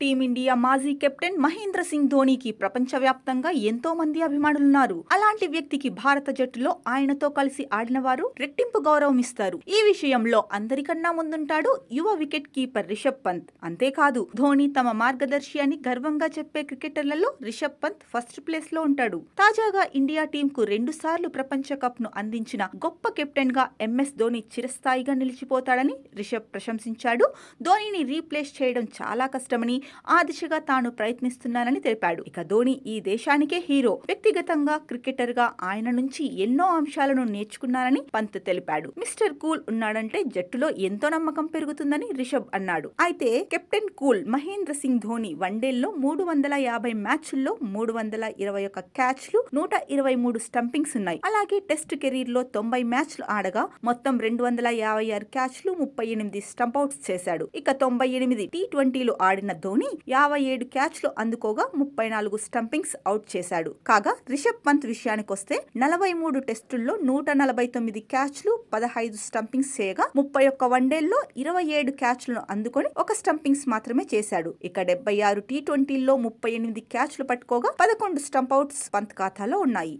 Team India మాజీ captain Mahindra Singh ధోనీకి ప్రపంచవ్యాప్తంగా ఎంతో మంది అభిమానులున్నారు. అలాంటి వ్యక్తికి భారత జట్టులో ఆయనతో కలిసి ఆడిన వారు రెట్టింపు గౌరవం ఇస్తారు ఈ విషయంలో అందరికన్నా ముందుంటాడు యువ వికెట్ కీపర్ రిషబ్ పంత్. అంతేకాదు ధోని తమ మార్గదర్శి అని గర్వంగా చెప్పే క్రికెటర్లలో రిషబ్ పంత్ ఫస్ట్ ప్లేస్లో ఉంటాడు. తాజాగా ఇండియా టీం కు రెండు సార్లు ప్రపంచ కప్ను అందించిన గొప్ప కెప్టెన్గా ఎంఎస్ ధోని చిరస్థాయిగా నిలిచిపోతాడని రిషబ్ ప్రశంసించాడు. ధోనిని రీప్లేస్ చేయడం చాలా కష్టమని ఆ దిశగా తాను ప్రయత్నిస్తున్నానని తెలిపాడు. ఇక ధోని ఈ దేశానికే హీరో. వ్యక్తిగతంగా క్రికెటర్గా ఆయన నుంచి ఎన్నో అంశాలను నేర్చుకున్నానని పంత్ తెలిపాడు. మిస్టర్ కూల్ ఉన్నాడంటే జట్టులో ఎంతో నమ్మకం పెరుగుతుందని రిషబ్ అన్నాడు. అయితే కెప్టెన్ కూల్ మహేంద్ర సింగ్ ధోని వన్డేల్లో మూడు వందల యాభై మ్యాచ్ల్లో మూడు వందల ఇరవై ఒక క్యాచ్లు నూట ఇరవై మూడు స్టంపింగ్స్ ఉన్నాయి. అలాగే టెస్ట్ కెరీర్లో తొంభై మ్యాచ్లు ఆడగా మొత్తం రెండు వందల యాభై ఆరు క్యాచ్లు ముప్పై ఎనిమిది స్టంపౌట్స్ చేశాడు. ఇక తొంభై ఎనిమిది టీ ట్వంటీలు ఆడిన ధోని యాభై ఏడు క్యాచ్లు అందుకోగా ముప్పై నాలుగు స్టంపింగ్స్ అవుట్ చేశాడు. కాగా రిషబ్ పంత్ విషయానికొస్తే నలభై మూడు టెస్టుల్లో నూట నలభై తొమ్మిది క్యాచ్లు పదహైదు స్టంపింగ్స్ చేయగా ముప్పై ఒక్క వన్డేల్లో ఇరవై ఏడు క్యాచ్లను అందుకొని ఒక స్టంపింగ్స్ మాత్రమే చేశాడు. ఇక డెబ్బై ఆరు టీ ట్వంటీల్లో ముప్పై ఎనిమిది క్యాచ్లు పట్టుకోగా పదకొండు స్టంప్ అవుట్స్ పంత్ ఖాతాలో ఉన్నాయి.